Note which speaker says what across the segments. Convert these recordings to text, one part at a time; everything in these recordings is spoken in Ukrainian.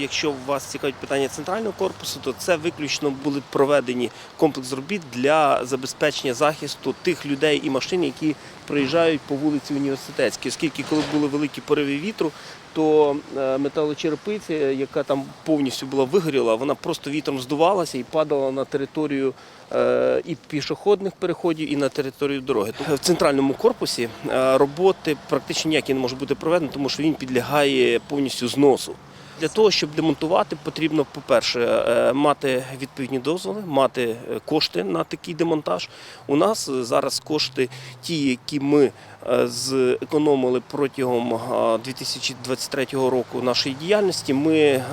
Speaker 1: якщо вас цікавить питання центрального корпусу, то це виключно були проведені комплекс робіт для забезпечення захисту тих людей і машин, які проїжджають по вулиці університетській. Оскільки коли були великі пориви вітру, то е, металочерепиця, яка там повністю була вигоріла, вона просто вітром здувалася і падала на територію е, і пішохідних переходів, і на територію дороги. Тобто В центральному корпусі е, роботи практично ніякі не можуть бути проведені, тому що він підлягає повністю зносу. Для того, щоб демонтувати, потрібно, по-перше, е, мати відповідні дозволи, мати е, кошти на такий демонтаж. У нас зараз кошти, ті, які ми е, зекономили протягом е, 2023 року нашої діяльності, ми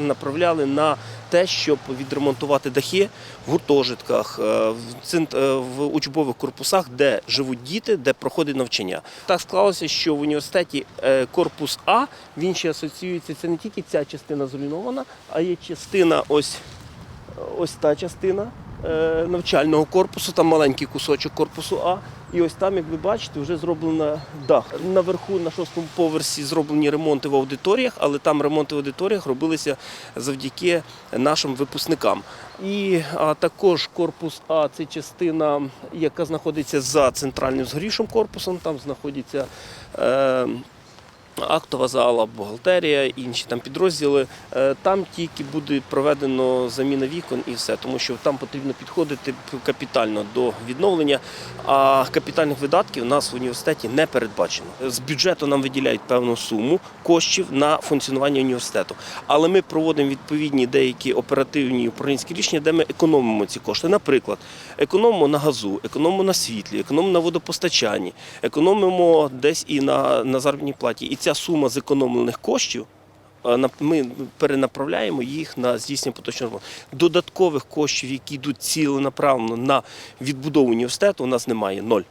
Speaker 1: направляли на те, щоб відремонтувати дахи в гуртожитках, е, е, в учбових корпусах, де живуть діти, де проходить навчання. Так склалося, що в університеті е, корпус А він ще асоціюється. Це не тільки ця частина зруйнована, а є частина ось, ось та частина навчального корпусу, там маленький кусочок корпусу А. І ось там, як ви бачите, вже зроблено дах. Наверху на шостому поверсі зроблені ремонти в аудиторіях, але там ремонти в аудиторіях робилися завдяки нашим випускникам. І а, також корпус А це частина, яка знаходиться за центральним згорішим корпусом. Там знаходяться. Е, Актова зала, бухгалтерія, інші там підрозділи. Е, Там тільки буде проведено заміна вікон і все, тому що там потрібно підходити капітально до відновлення. А капітальних видатків у нас в університеті не передбачено. З бюджету нам виділяють певну суму коштів на функціонування університету. Але ми проводимо відповідні деякі оперативні управлінські рішення, де ми економимо ці кошти. Наприклад, економимо на газу, економимо на світлі, економимо на водопостачанні, економимо десь і на, на заробітній платі. І ця сума зекономлених коштів. е, Ми перенаправляємо їх на здійснення поточного ремонту. Додаткових коштів, які йдуть ціленаправленно на відбудову університету, у нас немає ноль.